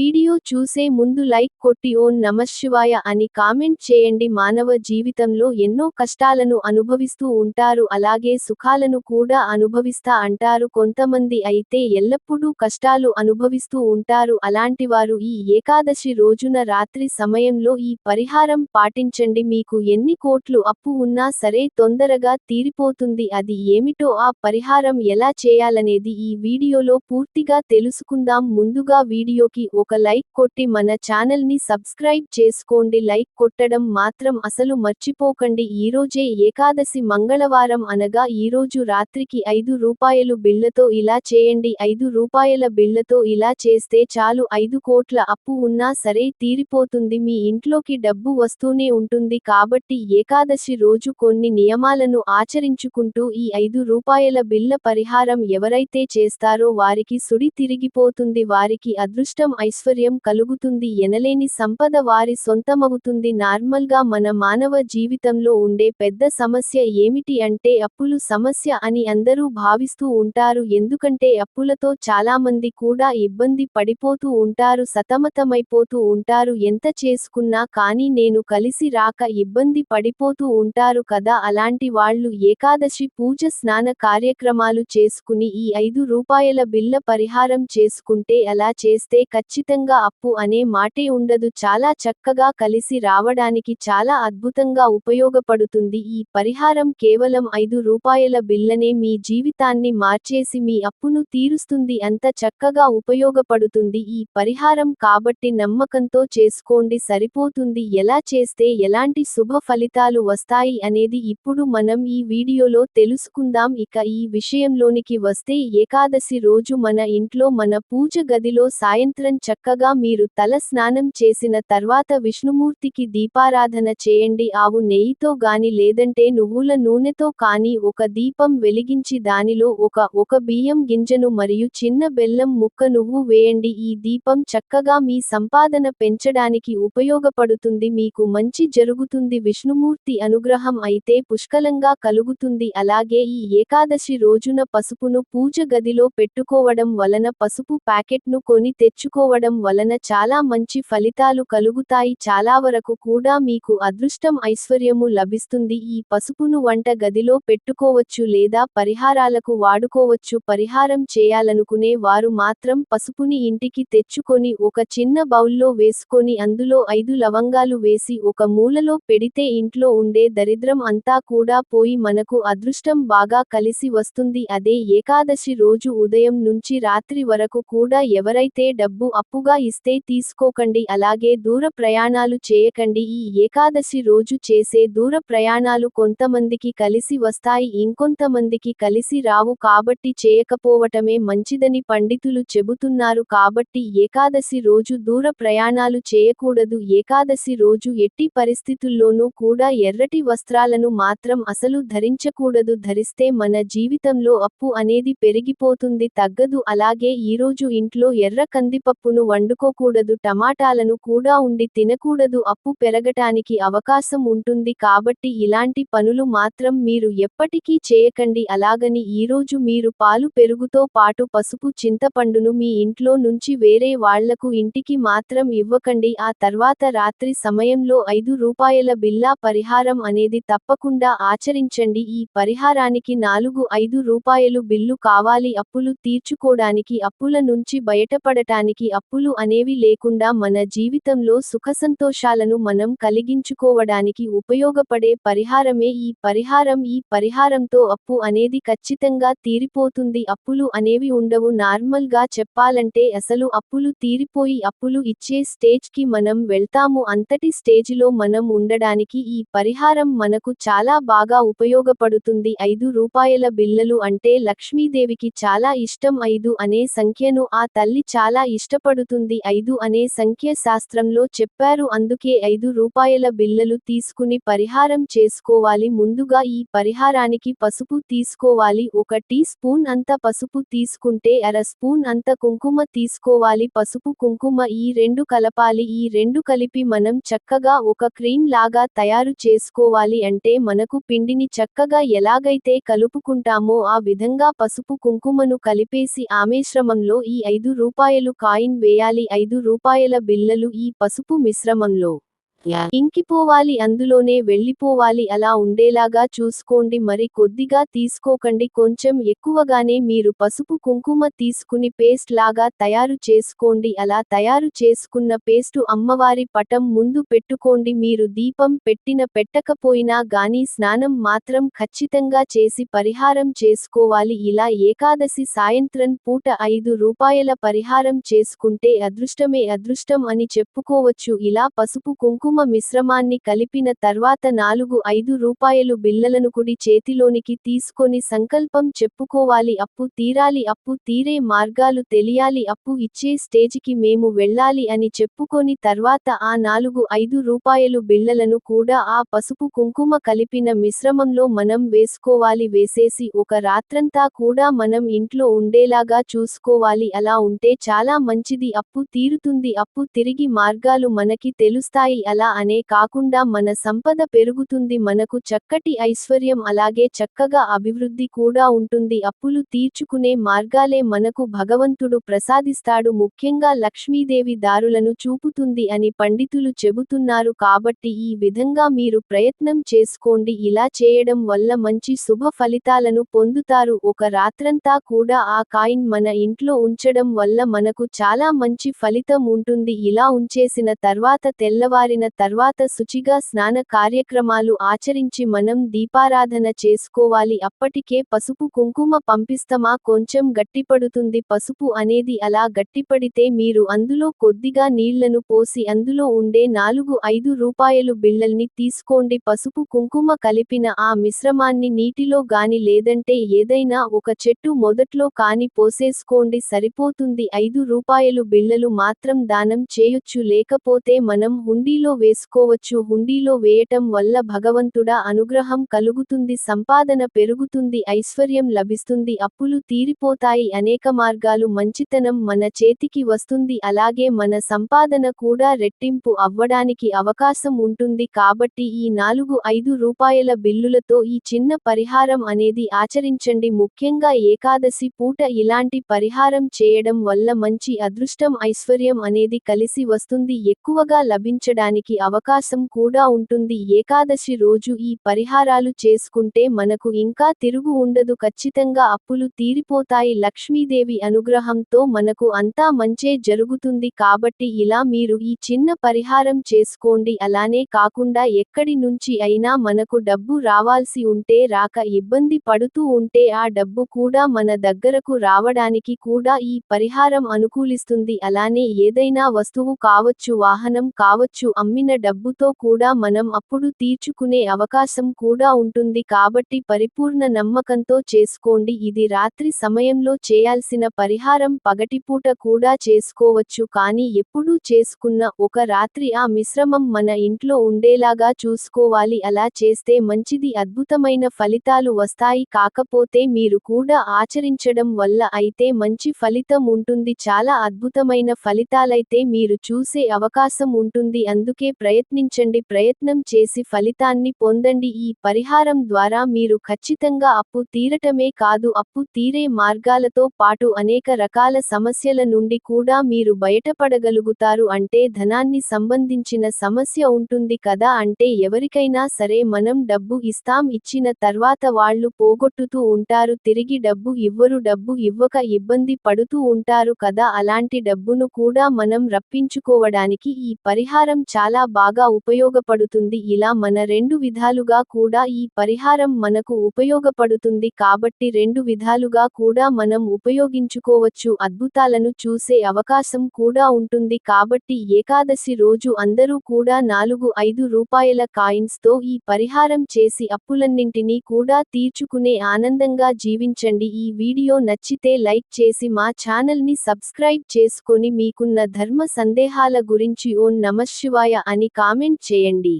Video చూసే ముందు like కొట్టి ఓం నమశివాయ అని కామెంట్ చేయండి. మానవ జీవితంలో ఎన్నో కష్టాలను అనుభవిస్తూ ఉంటారు. అలాగే సుఖాలను కూడా అనుభవిస్తా అంటారు. కొంతమంది అయితే ఎల్లప్పుడూ కష్టాలు అనుభవిస్తూ ఉంటారు. అలాంటివారు ఈ ఏకాదశి రోజున రాత్రి సమయంలో ఈ పరిహారం పాటించండి. మీకు ఎన్ని కోట్లు అప్పు ఉన్నా సరే తొందరగా తీరిపోతుంది. అది ఏమిటో ఆ పరిహారం ఎలా చేయాలనేది ఈ వీడియోలో పూర్తిగా తెలుసుకుందాం. ముందుగా వీడియోకి ఒక ఒక లైక్ కొట్టి మన ఛానల్ని సబ్స్క్రైబ్ చేసుకోండి. లైక్ కొట్టడం మాత్రం అసలు మర్చిపోకండి. ఈరోజే ఏకాదశి మంగళవారం అనగా ఈరోజు రాత్రికి ఐదు రూపాయలు బిళ్ళతో ఇలా చేయండి. ఐదు రూపాయల బిళ్ళతో ఇలా చేస్తే చాలు. ఐదు కోట్ల అప్పు ఉన్నా సరే తీరిపోతుంది. మీ ఇంట్లోకి డబ్బు వస్తూనే ఉంటుంది. కాబట్టి ఏకాదశి రోజు కొన్ని నియమాలను ఆచరించుకుంటూ ఈ ఐదు రూపాయల బిల్ల పరిహారం ఎవరైతే చేస్తారో వారికి సుడి తిరిగిపోతుంది. వారికి అదృష్టం ఐశ్వర్యం కలుగుతుంది. ఎనలేని సంపద వారి సొంతమవుతుంది. నార్మల్గా మన మానవ జీవితంలో ఉండే పెద్ద సమస్య ఏమిటి అంటే అప్పులు సమస్య అని అందరూ భావిస్తూ ఉంటారు. ఎందుకంటే అప్పులతో చాలామంది కూడా ఇబ్బంది పడిపోతూ ఉంటారు. సతమతమైపోతూ ఉంటారు. ఎంత చేసుకున్నా కానీ నేను కలిసి రాక ఇబ్బంది పడిపోతూ ఉంటారు కదా? అలాంటి వాళ్ళు ఏకాదశి పూజ స్నాన కార్యక్రమాలు చేసుకుని ఈ ఐదు రూపాయల బిల్ల పరిహారం చేసుకుంటే అలా చేస్తే ఖచ్చితంగా అప్పు అనే మాటే ఉండదు. చాలా చక్కగా కలిసి రావడానికి చాలా అద్భుతంగా ఉపయోగపడుతుంది. ఈ పరిహారం కేవలం ఐదు రూపాయల బిల్లనే మీ జీవితాన్ని మార్చేసి మీ అప్పును తీరుస్తుంది. అంత చక్కగా ఉపయోగపడుతుంది. ఈ పరిహారం కాబట్టి నమ్మకంతో చేసుకోండి. సరిపోతుంది. ఎలా చేస్తే ఎలాంటి శుభ ఫలితాలు వస్తాయి అనేది ఇప్పుడు మనం ఈ వీడియోలో తెలుసుకుందాం. ఇక ఈ విషయంలోనికి వస్తే ఏకాదశి రోజు మన ఇంట్లో మన పూజ గదిలో సాయంత్రం చక్కగా మీరు తల స్నానం చేసిన తర్వాత విష్ణుమూర్తికి దీపారాధన చేయండి. ఆవు నెయ్యితో గాని లేదంటే నువ్వుల నూనెతో కానీ ఒక దీపం వెలిగించి దానిలో ఒక ఒక బియ్యం గింజను మరియు చిన్న బెల్లం ముక్క నువ్వు వేయండి. ఈ దీపం చక్కగా మీ సంపాదన పెంచడానికి ఉపయోగపడుతుంది. మీకు మంచి జరుగుతుంది. విష్ణుమూర్తి అనుగ్రహం అయితే పుష్కలంగా కలుగుతుంది. అలాగే ఈ ఏకాదశి రోజున పసుపును పూజ గదిలో పెట్టుకోవడం వలన పసుపు ప్యాకెట్ను కొని తెచ్చుకోవడం వలన చాలా మంచి ఫలితాలు కలుగుతాయి. చాలా వరకు కూడా మీకు అదృష్టం ఐశ్వర్యము లభిస్తుంది. ఈ పసుపును వంట గదిలో పెట్టుకోవచ్చు లేదా పరిహారాలకు వాడుకోవచ్చు. పరిహారం చేయాలనుకునే వారు మాత్రం పసుపుని ఇంటికి తెచ్చుకొని ఒక చిన్న బౌల్లో వేసుకొని అందులో ఐదు లవంగాలు వేసి ఒక మూలలో పెడితే ఇంట్లో ఉండే దరిద్రం అంతా కూడా పోయి మనకు అదృష్టం బాగా కలిసి వస్తుంది. అదే ఏకాదశి రోజు ఉదయం నుంచి రాత్రి వరకు కూడా ఎవరైతే డబ్బు అప్పుగా ఇస్తే తీసుకోకండి అలాగే దూర ప్రయాణాలు చేయకండి. ఈ ఏకాదశి రోజు చేసే దూర ప్రయాణాలు కొంతమందికి కలిసి వస్తాయి ఇంకొంతమందికి కలిసి రావు కాబట్టి చేయకపోవటమే మంచిదని పండితులు చెబుతున్నారు కాబట్టి ఏకాదశి రోజు దూర ప్రయాణాలు చేయకూడదు. ఏకాదశి రోజు ఎట్టి పరిస్థితుల్లోనూ కూడా ఎర్రటి వస్త్రాలను మాత్రం అసలు ధరించకూడదు. ధరిస్తే మన జీవితంలో అప్పు అనేది పెరిగిపోతుంది తగ్గదు. అలాగే ఈరోజు ఇంట్లో ఎర్ర కందిపప్పును వండుకోకూడదు టమాటాలను కూడా ఉండి తినకూడదు అప్పు పెరగటానికి అవకాశం ఉంటుంది కాబట్టి ఇలాంటి పనులు మాత్రం మీరు ఎప్పటికీ చేయకండి. అలాగని ఈరోజు మీరు పాలు పెరుగుతో పాటు పసుపు చింతపండును మీ ఇంట్లో నుంచి వేరే వాళ్ళకు ఇంటికి మాత్రం ఇవ్వకండి. ఆ తర్వాత రాత్రి సమయంలో ఐదు రూపాయల బిల్లా పరిహారం అనేది తప్పకుండా ఆచరించండి. ఈ పరిహారానికి నాలుగు ఐదు రూపాయలు బిల్లు కావాలి. అప్పులు తీర్చుకోవడానికి అప్పుల నుంచి బయటపడటానికి అప్పు అప్పులు అనేవి లేకుండా మన జీవితంలో సుఖసంతోషాలను మనం కలిగించుకోవడానికి ఉపయోగపడే పరిహారమే ఈ పరిహారం. ఈ పరిహారంతో అప్పు అనేది ఖచ్చితంగా తీరిపోతుంది. అప్పులు అనేవి ఉండవు. నార్మల్గా చెప్పాలంటే అసలు అప్పులు తీరిపోయి అప్పులు ఇచ్చే స్టేజ్కి మనం వెళ్తాము. అంతటి స్టేజిలో మనం ఉండడానికి ఈ పరిహారం మనకు చాలా బాగా ఉపయోగపడుతుంది. ఐదు రూపాయల బిల్లలు అంటే లక్ష్మీదేవికి చాలా ఇష్టం. ఐదు అనే సంఖ్యను ఆ తల్లి చాలా ఇష్టపడు ఇష్టపడుతుంది ఐదు అనే సంఖ్య శాస్త్రంలో చెప్పారు. అందుకే ఐదు రూపాయల బిల్లలు తీసుకుని పరిహారం చేసుకోవాలి. ముందుగా ఈ పరిహారానికి పసుపు తీసుకోవాలి. ఒక టీ స్పూన్ అంత పసుపు తీసుకుంటే అర స్పూన్ అంత కుంకుమ తీసుకోవాలి. పసుపు కుంకుమ ఈ రెండు కలపాలి. ఈ రెండు కలిపి మనం చక్కగా ఒక క్రీమ్ లాగా తయారు చేసుకోవాలి. అంటే మనకు పిండిని చక్కగా ఎలాగైతే కలుపుకుంటామో ఆ విధంగా పసుపు కుంకుమను కలిపేసి ఆమేశ్రమంలో ఈ ఐదు రూపాయలు కాయిన్ వేయాలి. ఐదు రూపాయల బిల్లలు ఈ పసుపు మిశ్రమంలో. ఇంకిపోవాలి అందులోనే వెళ్ళిపోవాలి అలా ఉండేలాగా చూసుకోండి మరి కొద్దిగా తీసుకోకండి కొంచెం ఎక్కువగానే మీరు పసుపు కుంకుమ తీసుకుని పేస్ట్ లాగా తయారు చేసుకోండి అలా తయారు చేసుకున్న పేస్టు అమ్మవారి పటం ముందు పెట్టుకోండి మీరు దీపం పెట్టిన పెట్టకపోయినా గాని స్నానం మాత్రం ఖచ్చితంగా చేసి పరిహారం చేసుకోవాలి ఇలా ఏకాదశి సాయంత్రం పూట ఐదు రూపాయల పరిహారం చేసుకుంటే అదృష్టమే అదృష్టం అని చెప్పుకోవచ్చు ఇలా పసుపు కుంకుమ కుంకుమ మిశ్రమాన్ని కలిపిన తర్వాత నాలుగు ఐదు రూపాయలు బిళ్ళలను కుడి చేతిలోనికి తీసుకొని సంకల్పం చెప్పుకోవాలి అప్పు తీరాలి అప్పు తీరే మార్గాలు తెలియాలి అప్పు ఇచ్చే స్టేజికి మేము వెళ్ళాలి అని చెప్పుకొని తర్వాత ఆ నాలుగు ఐదు రూపాయలు బిళ్ళలను కూడా ఆ పసుపు కుంకుమ కలిపిన మిశ్రమంలో మనం వేసుకోవాలి వేసేసి ఒక రాత్రంతా కూడా మనం ఇంట్లో ఉండేలాగా చూసుకోవాలి అలా ఉంటే చాలా మంచిది అప్పు తీరుతుంది అప్పు తిరిగి మార్గాలు మనకి తెలుస్తాయి అలా అనే కాకుండా మన సంపద పెరుగుతుంది మనకు చక్కటి ఐశ్వర్యం అలాగే చక్కగా అభివృద్ధి కూడా ఉంటుంది. అప్పులు తీర్చుకునే మార్గాలే మనకు భగవంతుడు ప్రసాదిస్తాడు. ముఖ్యంగా లక్ష్మీదేవి దారులను చూపుతుంది అని పండితులు చెబుతున్నారు కాబట్టి ఈ విధంగా మీరు ప్రయత్నం చేసుకోండి. ఇలా చేయడం వల్ల మంచి శుభ ఫలితాలను పొందుతారు. ఒక రాత్రంతా కూడా ఆ కాయిన్ మన ఇంట్లో ఉంచడం వల్ల మనకు చాలా మంచి ఫలితం ఉంటుంది. ఇలా ఉంచేసిన తర్వాత తెల్లవారిన తర్వాత శుచిగా స్నాన కార్యక్రమాలు ఆచరించి మనం దీపారాధన చేసుకోవాలి. అప్పటికే పసుపు కుంకుమ పంపిస్తమా? కొంచెం గట్టిపడుతుంది. పసుపు అనేది అలా గట్టిపడితే మీరు అందులో కొద్దిగా నీళ్ళను పోసి అందులో ఉండే నాలుగు ఐదు రూపాయలు బిళ్ళల్ని తీసుకోండి. పసుపు కుంకుమ కలిపిన ఆ మిశ్రమాన్ని నీటిలో గాని లేదంటే ఏదైనా ఒక చెట్టు మొదట్లో కాని పోసేసుకోండి. సరిపోతుంది. ఐదు రూపాయలు బిళ్ళలు మాత్రం దానం చేయొచ్చు. లేకపోతే మనం హుండీలో వేసుకోవచ్చు. హుండీలో వేయటం వల్ల భగవంతుడా అనుగ్రహం కలుగుతుంది సంపాదన పెరుగుతుంది ఐశ్వర్యం లభిస్తుంది అప్పులు తీరిపోతాయి అనేక మార్గాలు మంచితనం మన చేతికి వస్తుంది అలాగే మన సంపాదన కూడా రెట్టింపు అవ్వడానికి అవకాశం ఉంటుంది. కాబట్టి ఈ నాలుగు ఐదు రూపాయల బిల్లులతో ఈ చిన్న పరిహారం అనేది ఆచరించండి. ముఖ్యంగా ఏకాదశి పూట ఇలాంటి పరిహారం చేయడం వల్ల మంచి అదృష్టం ఐశ్వర్యం అనేది కలిసి వస్తుంది. ఎక్కువగా లభించడానికి అవకాశం కూడా ఉంటుంది. ఏకాదశి రోజు ఈ పరిహారాలు చేసుకుంటే మనకు ఇంకా తిరుగు ఉండదు. ఖచ్చితంగా అప్పులు తీరిపోతాయి. లక్ష్మీదేవి అనుగ్రహంతో మనకు అంతా మంచే జరుగుతుంది. కాబట్టి ఇలా మీరు ఈ చిన్న పరిహారం చేసుకోండి. అలానే కాకుండా ఎక్కడి నుంచి అయినా మనకు డబ్బు రావాల్సి ఉంటే రాక ఇబ్బంది పడుతూ ఉంటే ఆ డబ్బు కూడా మన దగ్గరకు రావడానికి కూడా ఈ పరిహారం అనుకూలిస్తుంది. అలానే ఏదైనా వస్తువు కావచ్చు వాహనం కావచ్చు అమ్మి అమ్మిన డబ్బుతో కూడా మనం అప్పుడు తీర్చుకునే అవకాశం కూడా ఉంటుంది కాబట్టి పరిపూర్ణ నమ్మకంతో చేసుకోండి. ఇది రాత్రి సమయంలో చేయాల్సిన పరిహారం. పగటిపూట కూడా చేసుకోవచ్చు కానీ ఎప్పుడూ చేసుకున్న ఒక రాత్రి ఆ మిశ్రమం మన ఇంట్లో ఉండేలాగా చూసుకోవాలి. అలా చేస్తే మంచిది. అద్భుతమైన ఫలితాలు వస్తాయి. కాకపోతే మీరు కూడా ఆచరించడం వల్ల అయితే మంచి ఫలితం ఉంటుంది. చాలా అద్భుతమైన ఫలితాలైతే మీరు చూసే అవకాశం ఉంటుంది. అందుకే ప్రయత్నించండి ప్రయత్నం చేసి ఫలితాన్ని పొందండి. ఈ పరిహారం ద్వారా మీరు ఖచ్చితంగా అప్పు తీరటమే కాదు అప్పు తీరే మార్గాలతో పాటు అనేక రకాల సమస్యల నుండి కూడా మీరు బయటపడగలుగుతారు. అంటే ధనాన్ని సంబంధించిన సమస్య ఉంటుంది కదా అంటే ఎవరికైనా సరే మనం డబ్బు ఇస్తాం ఇచ్చిన తర్వాత వాళ్ళు పోగొట్టుతూ ఉంటారు తిరిగి డబ్బు ఇవ్వరు డబ్బు ఇవ్వక ఇబ్బంది పడుతూ ఉంటారు కదా. అలాంటి డబ్బును కూడా మనం రప్పించుకోవడానికి ఈ పరిహారం చాలా చాలా బాగా ఉపయోగపడుతుంది. ఇలా మన రెండు విధాలుగా కూడా ఈ పరిహారం మనకు ఉపయోగపడుతుంది కాబట్టి రెండు విధాలుగా కూడా మనం ఉపయోగించుకోవచ్చు. అద్భుతాలను చూసే అవకాశం కూడా ఉంటుంది కాబట్టి ఏకాదశి రోజు అందరూ కూడా నాలుగు ఐదు రూపాయల కాయిన్స్తో ఈ పరిహారం చేసి అప్పులన్నింటినీ కూడా తీర్చుకునే ఆనందంగా జీవించండి. ఈ వీడియో నచ్చితే లైక్ చేసి మా ఛానల్ని సబ్స్క్రైబ్ చేసుకొని మీకున్న ధర్మ సందేహాల గురించి ఓం నమశివాయ అని కామెంట్ చేయండి.